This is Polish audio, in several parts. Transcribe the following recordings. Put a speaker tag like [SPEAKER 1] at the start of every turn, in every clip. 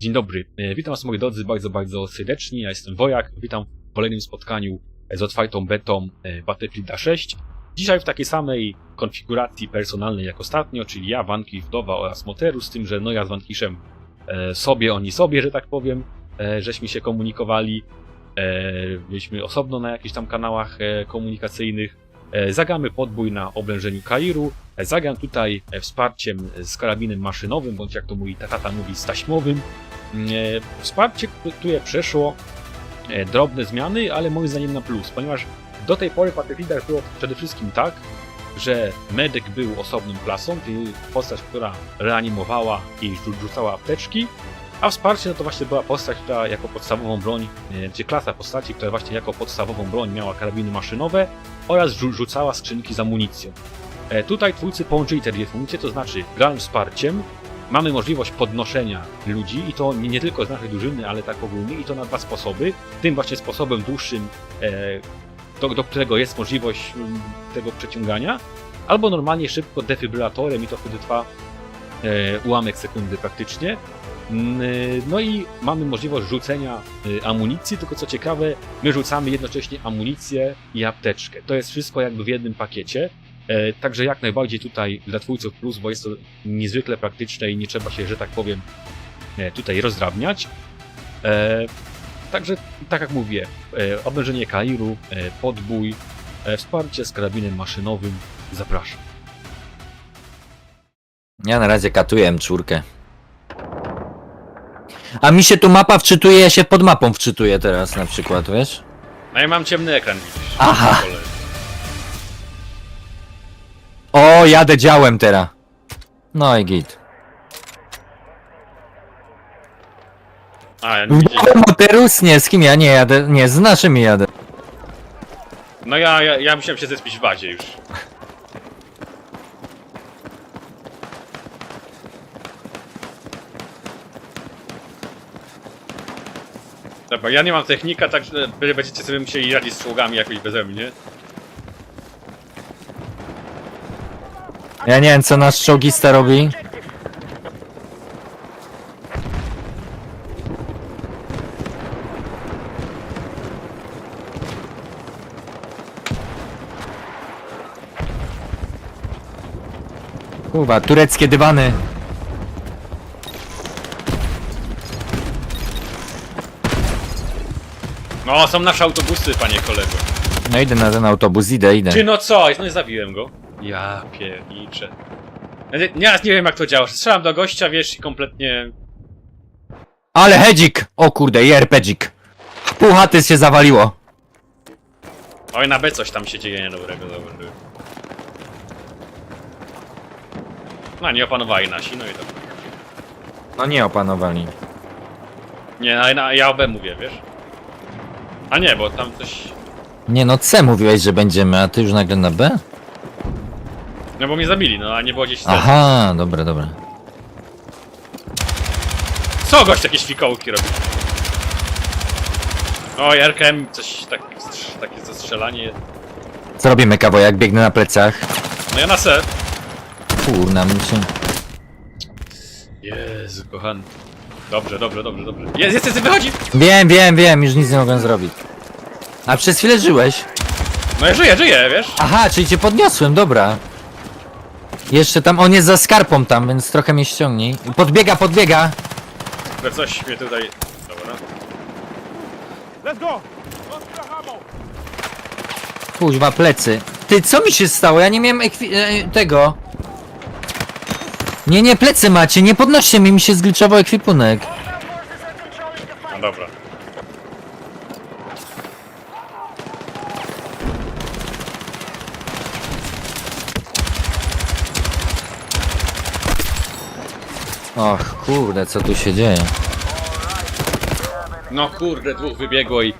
[SPEAKER 1] Dzień dobry, E, witam was moi drodzy bardzo, bardzo serdecznie, ja jestem Wojak, witam w kolejnym spotkaniu z otwartą betą e, Battlefielda 6. Dzisiaj w takiej samej konfiguracji personalnej jak ostatnio, czyli ja, Wanki, Wdowa oraz Moteru, z tym, że no ja z Wankiszem e, sobie, oni sobie, że tak powiem, żeśmy się komunikowali, byliśmy osobno na jakichś tam kanałach komunikacyjnych. Zagramy podbój na oblężeniu Kairu, zagram tutaj wsparciem z karabinem maszynowym, bądź jak to mój tata mówi, z taśmowym. E, Wsparcie, które przeszło e, drobne zmiany, ale moim zdaniem na plus, ponieważ do tej pory w Battlefieldach było przede wszystkim tak, że medyk był osobną klasą, czyli postać, która reanimowała i rzu- rzucała apteczki, a wsparcie no to właśnie była postać, która jako podstawową broń, e, czy klasa postaci, która właśnie jako podstawową broń miała karabiny maszynowe oraz rzu- rzucała skrzynki z amunicją. E, Tutaj twórcy połączyli te dwie funkcje, to znaczy grałem wsparciem, mamy możliwość podnoszenia ludzi i to nie, tylko z naszej drużyny, ale tak ogólnie i to na dwa sposoby. Tym właśnie sposobem dłuższym, e, do, do którego jest możliwość mm, tego przeciągania, albo normalnie szybko defibrylatorem i to wtedy trwa e, ułamek sekundy praktycznie. Mm, e, No i mamy możliwość rzucenia amunicji, tylko co ciekawe, my rzucamy jednocześnie amunicję i apteczkę. To jest wszystko jakby w jednym pakiecie. E, Także jak najbardziej tutaj dla twórców plus, bo jest to niezwykle praktyczne i nie trzeba się, że tak powiem, e, tutaj rozdrabniać. E, Także, tak jak mówię, e, oblężenie Kairu, podbój, wsparcie z karabinem maszynowym. Zapraszam.
[SPEAKER 2] Ja na razie katuję M4. A mi się tu mapa wczytuje, ja się pod mapą wczytuję teraz na przykład, wiesz?
[SPEAKER 1] No ja mam ciemny ekran, widzisz.
[SPEAKER 2] Aha. O, jadę działem teraz. No i git.
[SPEAKER 1] A, ja nie widziałem.
[SPEAKER 2] Moterus? Nie, z kim ja nie jadę? Nie, z naszymi jadę.
[SPEAKER 1] No ja, ja, ja musiałem się zespić w bazie już. Dobra, ja nie mam technika, także wy będziecie sobie musieli radzić z czołgami jakoś beze mnie.
[SPEAKER 2] Ja nie wiem, co nasz czołgista robi. Kurwa, tureckie dywany.
[SPEAKER 1] No, są nasze autobusy, panie kolego.
[SPEAKER 2] No idę na ten autobus, idę, idę.
[SPEAKER 1] Czy no co? No nie zabiłem go. Ja pierniczę. Ja nie- Ja nie wiem jak to działa. Strzelam do gościa, wiesz, i kompletnie...
[SPEAKER 2] Ale hedzik! O kurde, i RPGik. Pół chaty się zawaliło.
[SPEAKER 1] Oj, na B coś tam się dzieje niedobrego, dobra. No, nie opanowali nasi, no i to...
[SPEAKER 2] No nie opanowali.
[SPEAKER 1] Nie, na, na, ja o B mówię, wiesz? A nie, bo tam coś...
[SPEAKER 2] Nie no, C mówiłeś, że będziemy, a ty już nagle na B?
[SPEAKER 1] No bo mnie zabili, no a nie było gdzieś...
[SPEAKER 2] Aha, dobra, dobra.
[SPEAKER 1] Co gość jakieś fikołki robi? Oj, RKM coś tak, takie zastrzelanie.
[SPEAKER 2] Co robimy, kawo, jak biegnę na plecach?
[SPEAKER 1] No ja na C.
[SPEAKER 2] Kurna, mi się...
[SPEAKER 1] Jezu, kochany. Dobrze, dobrze, dobrze, dobrze. Jest, jest, jest, wychodzi!
[SPEAKER 2] Wiem, wiem, wiem, już nic nie mogłem zrobić. A przez chwilę żyłeś?
[SPEAKER 1] No ja żyję, żyję, wiesz?
[SPEAKER 2] Aha, czyli cię podniosłem, dobra. Jeszcze tam, on jest za skarpą tam, więc trochę mnie ściągnij. Podbiega, podbiega.
[SPEAKER 1] Ale coś mnie tutaj... Dobra.
[SPEAKER 2] Kuźwa, plecy. Ty, co mi się stało? Ja nie miałem ekwi- e, tego. Nie, nie, plecy macie, nie podnoście mi, mi się zgliczował ekwipunek.
[SPEAKER 1] No dobra.
[SPEAKER 2] Och, kurde, co tu się dzieje?
[SPEAKER 1] No kurde, dwóch wybiegło i...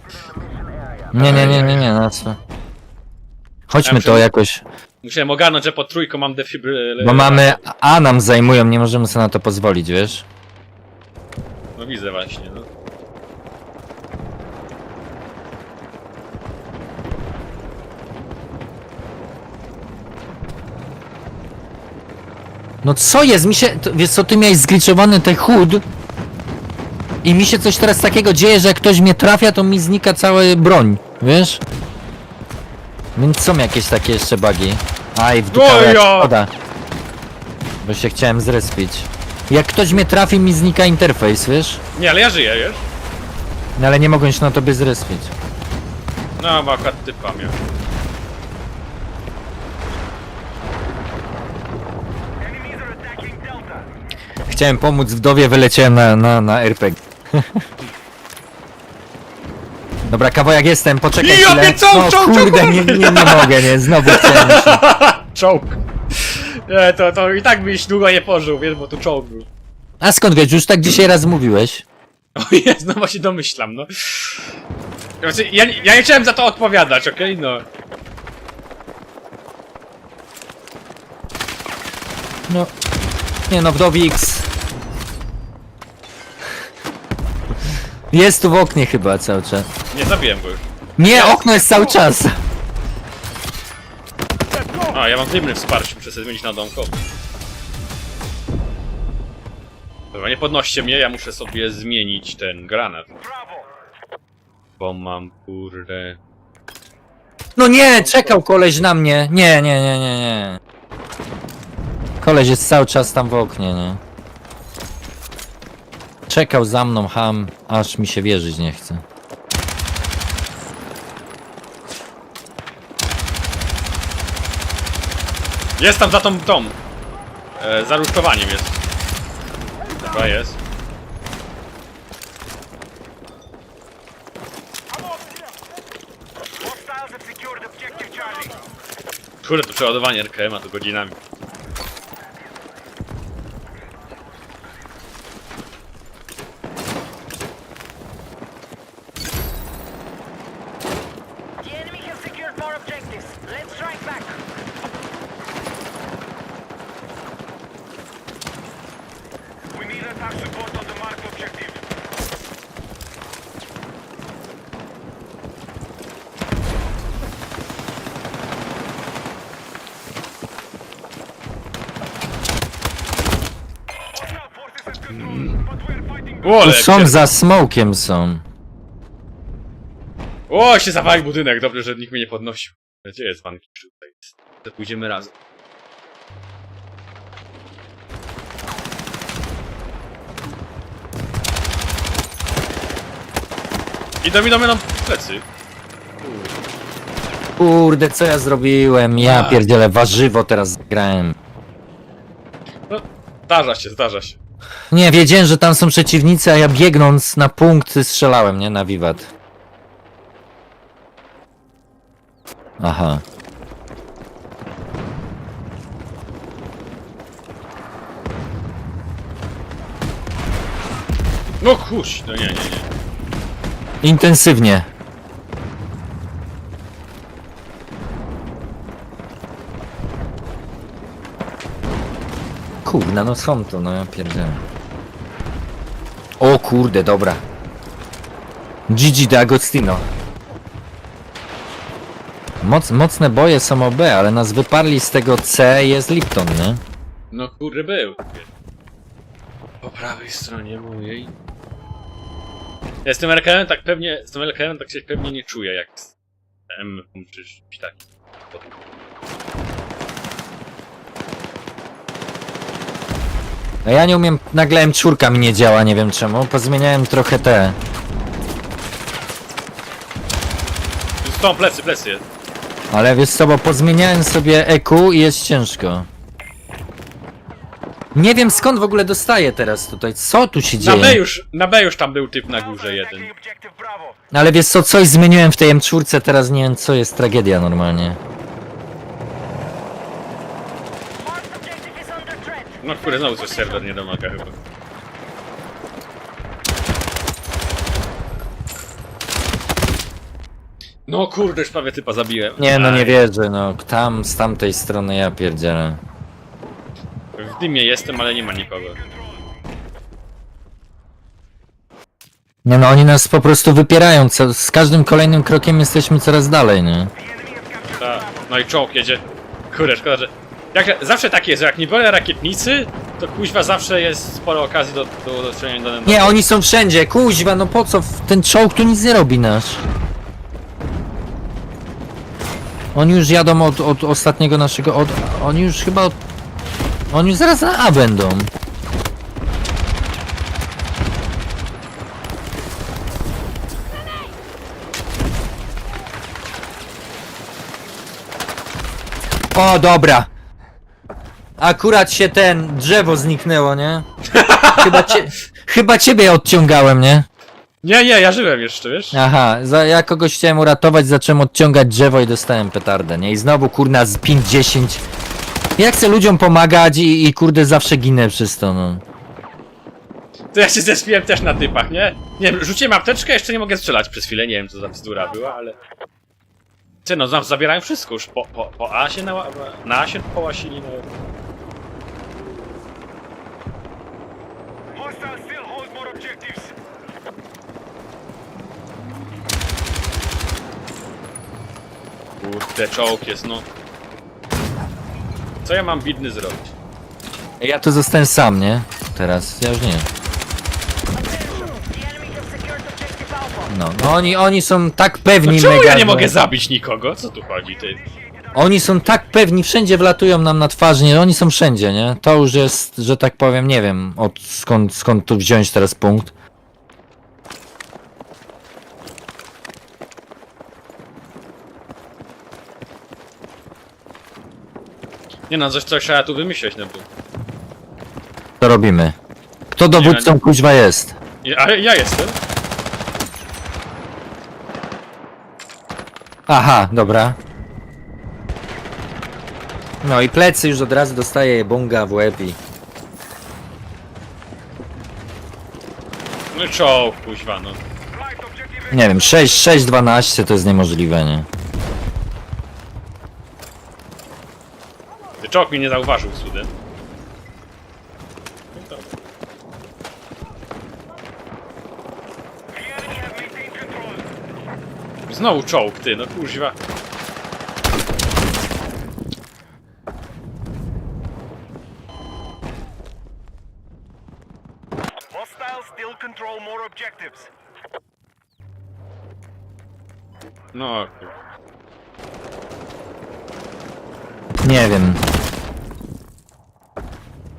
[SPEAKER 2] Nie, nie, nie, nie, nie, na co? Chodźmy to jakoś,
[SPEAKER 1] Musiałem ogarnąć, że po trójką mam defibryl...
[SPEAKER 2] bo mamy A nam zajmują, nie możemy sobie na to pozwolić, wiesz?
[SPEAKER 1] No widzę właśnie, no.
[SPEAKER 2] No co jest? Mi się, to, wiesz co, ty miałeś zgliczowany ten HUD I mi się coś teraz takiego dzieje, że jak ktoś mnie trafia, to mi znika cała broń, wiesz? Więc są jakieś takie jeszcze bugi. Aj, w dupę, jak
[SPEAKER 1] Ojo!
[SPEAKER 2] szkoda. Bo się chciałem zrespić. Jak ktoś mnie trafi, mi znika interfejs, wiesz?
[SPEAKER 1] Nie, ale ja żyję, wiesz?
[SPEAKER 2] No ale nie mogłem się na tobie zrespić.
[SPEAKER 1] No, bo akurat typa miał.
[SPEAKER 2] Chciałem pomóc wdowie, wyleciałem na, na, na RPG. Dobra, kawałek jestem, poczekaj
[SPEAKER 1] Ja
[SPEAKER 2] chwilę.
[SPEAKER 1] co?
[SPEAKER 2] no,
[SPEAKER 1] Czołg,
[SPEAKER 2] kurde,
[SPEAKER 1] czołg,
[SPEAKER 2] nie, nie, nie mogę, nie, znowu chciałem się.
[SPEAKER 1] Czołg. Nie, to, to i tak byś długo nie pożył, wiesz, bo tu czołg był.
[SPEAKER 2] A skąd wiesz, już tak dzisiaj raz mówiłeś?
[SPEAKER 1] O jest, no właśnie domyślam, no. Znaczy, ja, nie- ja nie chciałem za to odpowiadać, okej, no.
[SPEAKER 2] No. Nie no, Wdowix. Jest tu w oknie chyba cały czas.
[SPEAKER 1] Nie zabiłem go już.
[SPEAKER 2] Nie, okno jest cały czas.
[SPEAKER 1] A, ja mam dymny wsparcie, muszę sobie zmienić na domkowy. Dobra, nie podnoście mnie, ja muszę sobie zmienić ten granat. Bo mam, kurde...
[SPEAKER 2] No nie, czekał koleś na mnie. Nie, nie, nie, nie, nie. Koleś jest cały czas tam w oknie, nie. Czekał za mną ham, aż mi się wierzyć nie chce.
[SPEAKER 1] Jest tam za tą, tą. E, za rusztowaniem jest. Chyba jest. Kurde, to przeładowanie RKM, a to godzinami.
[SPEAKER 2] Tu są za smokiem są.
[SPEAKER 1] O, się zawalił budynek, dobrze, że nikt mnie nie podnosił. Gdzie jest pan Kiszu tutaj? To pójdziemy razem. Idą, idą, idą plecy.
[SPEAKER 2] Kurde, co ja zrobiłem? Ja
[SPEAKER 1] A.
[SPEAKER 2] pierdzielę, warzywo teraz grałem.
[SPEAKER 1] Zdarza się, zdarza się.
[SPEAKER 2] Nie, wiedziałem, że tam są przeciwnicy, a ja biegnąc na punkt strzelałem, nie? Na wiwat. Aha.
[SPEAKER 1] No kurz, no nie, nie, nie.
[SPEAKER 2] Intensywnie. Kurde, no są to, no ja pierdzielę. O kurde, dobra. Gigi D'Agostino. Moc, mocne boje są OB, ale nas wyparli z tego C jest Lipton, nie?
[SPEAKER 1] No kurde był. Po prawej stronie mojej. Ja z tym LKM tak pewnie, z tym LKM tak się pewnie nie czuję jak z M czy czymś
[SPEAKER 2] A ja nie umiem, nagle M4 mi nie działa, nie wiem czemu. Pozmieniałem trochę te.
[SPEAKER 1] Są plecy, plecy jest.
[SPEAKER 2] Ale wiesz co, bo pozmieniałem sobie EQ i jest ciężko. Nie wiem skąd w ogóle dostaję teraz tutaj. Co tu się
[SPEAKER 1] Na B
[SPEAKER 2] dzieje?
[SPEAKER 1] już, na B już tam był typ na górze jeden.
[SPEAKER 3] Bravo.
[SPEAKER 2] Ale wiesz co, coś zmieniłem w tej M4, teraz nie wiem co jest tragedia normalnie.
[SPEAKER 1] No kurde, znowu coś serwer nie domaga chyba. No kurde, już prawie typa zabiłem.
[SPEAKER 2] Nie no, nie wierzę, no. Tam, z tamtej strony ja pierdzielę.
[SPEAKER 1] W dymie jestem, ale nie ma nikogo.
[SPEAKER 2] Nie no, oni nas po prostu wypierają. Co, z każdym kolejnym krokiem jesteśmy coraz dalej, nie?
[SPEAKER 1] Ta. No i czołg jedzie. Kurde, szkoda, że... Jak, zawsze tak jest, jak nie biorę rakietnicy, To kuźwa zawsze jest sporo okazji do, do, do strzelania danego.
[SPEAKER 2] Nie, oni są wszędzie, kuźwa, no po co? Ten czołg tu nic nie robi nasz. Oni już jadą od, od ostatniego naszego, od, oni już chyba od, oni już zaraz na A będą. O, dobra. Akurat się ten drzewo zniknęło, nie? Chyba, cie, chyba ciebie odciągałem, nie?
[SPEAKER 1] Nie, nie, ja żyłem jeszcze, wiesz?
[SPEAKER 2] Aha, za, ja kogoś chciałem uratować, zacząłem odciągać drzewo i dostałem petardę, nie? I znowu kurna z 5-10. Ja chcę ludziom pomagać i, i kurde zawsze ginę przez to, no.
[SPEAKER 1] To ja się zespiłem też na typach, nie? Nie wiem, rzuciłem apteczkę, jeszcze nie mogę strzelać przez chwilę, nie wiem co za bzdura była, ale... Ty no, zabierają wszystko już, po, po, po A się na, na A się połasili, no... Kurde, czołg jest, no... Co ja mam bidny zrobić?
[SPEAKER 2] Ja tu zostałem sam, nie? Teraz, ja już nie. No, no oni, oni są tak pewni
[SPEAKER 1] No czemu
[SPEAKER 2] mega,
[SPEAKER 1] ja nie
[SPEAKER 2] że-
[SPEAKER 1] mogę zabić nikogo? Co tu chodzi, ty?
[SPEAKER 2] Oni są tak pewni, wszędzie wlatują nam na twarz, nie? Oni są wszędzie, nie? To już jest, że tak powiem, nie wiem od skąd, skąd tu wziąć teraz punkt.
[SPEAKER 1] Nie no, coś, coś trzeba tu wymyśleć, no bo...
[SPEAKER 2] Co robimy? Kto dowódcą kuźwa jest?
[SPEAKER 1] Ja, ale ja jestem.
[SPEAKER 2] Aha, dobra. No i plecy już od razu dostaje bunga w łeb i...
[SPEAKER 1] No i czołg, kuźwa, no.
[SPEAKER 2] Nie wiem, 6, 6, 12 to jest niemożliwe, nie?
[SPEAKER 1] Czołg mnie nie zauważył cudem. No. Znowu czołg, ty, no
[SPEAKER 3] objectives.
[SPEAKER 1] No, kurwa.
[SPEAKER 2] Nie wiem.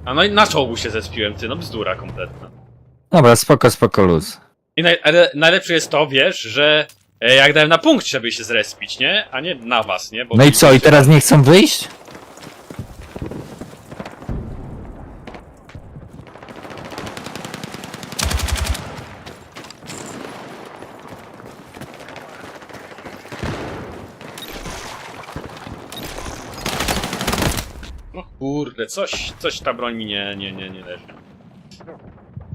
[SPEAKER 1] A no i na czołgu się zespiłem, ty, no bzdura kompletna.
[SPEAKER 2] Dobra, spoko, spoko, luz.
[SPEAKER 1] I naj, ale najlepsze jest to, wiesz, że e, jak dałem na punkt, żeby się zrespić, nie? A nie na was, nie? Bo
[SPEAKER 2] No i co, i teraz nie chcą wyjść?
[SPEAKER 1] No kurde, coś, coś ta broń mi nie, nie, nie, nie leży.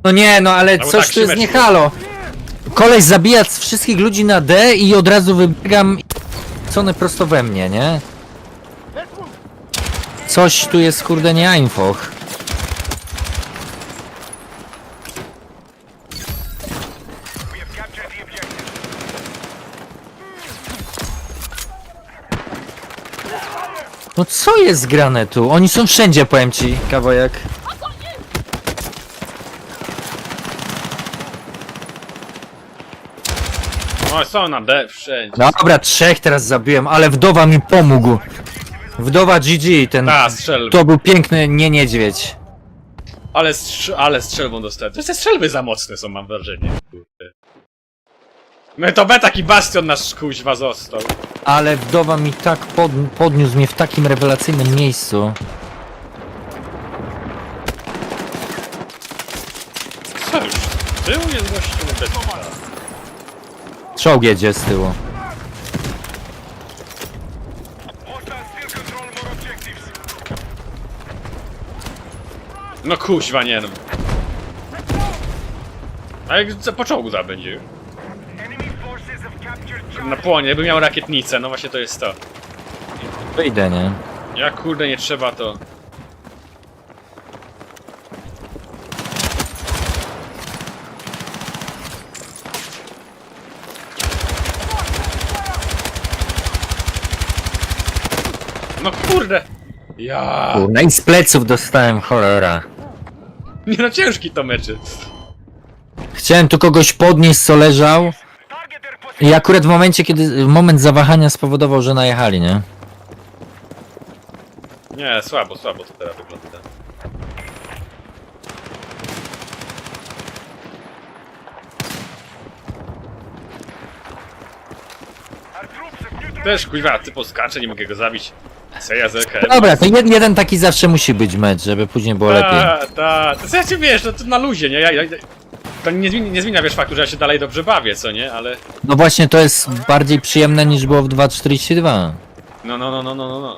[SPEAKER 2] No nie, no ale coś
[SPEAKER 1] tak
[SPEAKER 2] tu jest nie halo. Koleś zabija z wszystkich ludzi na D i od razu wybiegam i cony prosto we mnie, nie? Coś tu jest kurde nie info. No co jest grane tu? Oni są wszędzie, powiem ci, kawojek.
[SPEAKER 1] No są na D wszędzie.
[SPEAKER 2] Dobra, trzech teraz zabiłem, ale wdowa mi pomógł. Wdowa GG, ten...
[SPEAKER 1] Ta, strzel.
[SPEAKER 2] To był piękny nie niedźwiedź.
[SPEAKER 1] Ale, strz ale strzelbą dostałem. To te strzelby za mocne są, mam wrażenie. Kurde. No i to B taki bastion nasz kuźwa został.
[SPEAKER 2] Ale wdowa mi tak pod, podniósł mnie w takim rewelacyjnym miejscu.
[SPEAKER 1] Co już? Z tyłu jest gościu bez
[SPEAKER 2] Czołg jedzie z tyłu.
[SPEAKER 1] No kuźwa, nie no. A jak co po czołgu za będzie już? Na płonie, jakby miał rakietnicę, no właśnie to jest to.
[SPEAKER 2] Wyjdę, nie?
[SPEAKER 1] Jak kurde nie trzeba to. No kurde! Ja.
[SPEAKER 2] Kurna, i z pleców dostałem, cholera.
[SPEAKER 1] Nie no, ciężki to meczy.
[SPEAKER 2] Chciałem tu kogoś podnieść, co leżał. I akurat w momencie, kiedy moment zawahania spowodował, że najechali, nie?
[SPEAKER 1] Nie, słabo, słabo to teraz wygląda. Też kuźwa, ty poskacze, nie mogę go zabić. Seja z LKM.
[SPEAKER 2] Dobra, to jed, jeden taki zawsze musi być mecz, żeby później było lepiej.
[SPEAKER 1] Ta, ta. To co ja cię wiesz, no to na luzie, nie? Ja, ja, to nie zmienia, nie zmienia wiesz faktu, że ja się dalej dobrze bawię, co nie? Ale.
[SPEAKER 2] No właśnie, to jest bardziej przyjemne niż było w 2.42.
[SPEAKER 1] No, no, no, no, no, no, no.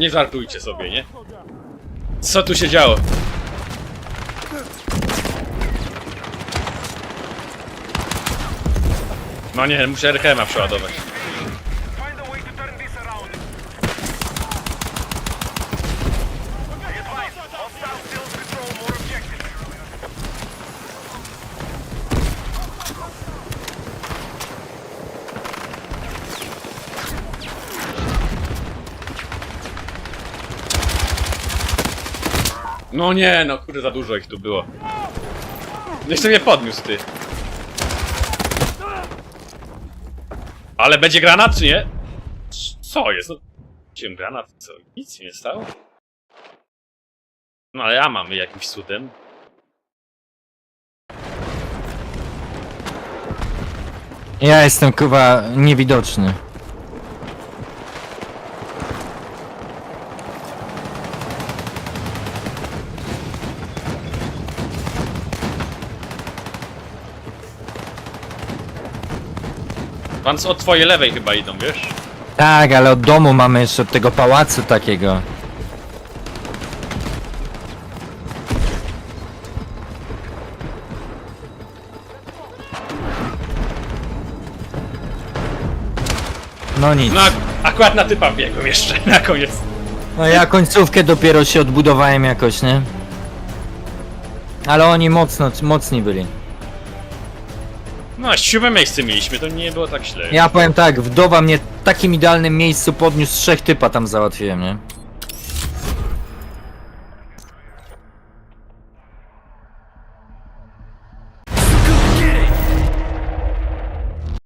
[SPEAKER 1] Nie żartujcie sobie, nie? Co tu się działo? No nie, muszę RKM-a przeładować. No nie, no kurde, za dużo ich tu było. Jeszcze mnie podniósł, ty. Ale będzie granat, czy nie? Co jest? No, Wziąłem granat, co? Nic się nie stało? No ale ja mamy jakimś cudem.
[SPEAKER 2] Ja jestem chyba niewidoczny.
[SPEAKER 1] Pan od twojej lewej chyba idą, wiesz?
[SPEAKER 2] Tak, ale od domu mamy jeszcze od tego pałacu takiego. No nic.
[SPEAKER 1] No, ak- akurat na typa biegłem jeszcze, na koniec.
[SPEAKER 2] No ja końcówkę dopiero się odbudowałem jakoś, nie? Ale oni mocno, mocni byli.
[SPEAKER 1] No, siódme miejsce mieliśmy, to nie było tak źle.
[SPEAKER 2] Ja powiem tak, wdowa mnie w takim idealnym miejscu podniósł, trzech typa tam załatwiłem, nie?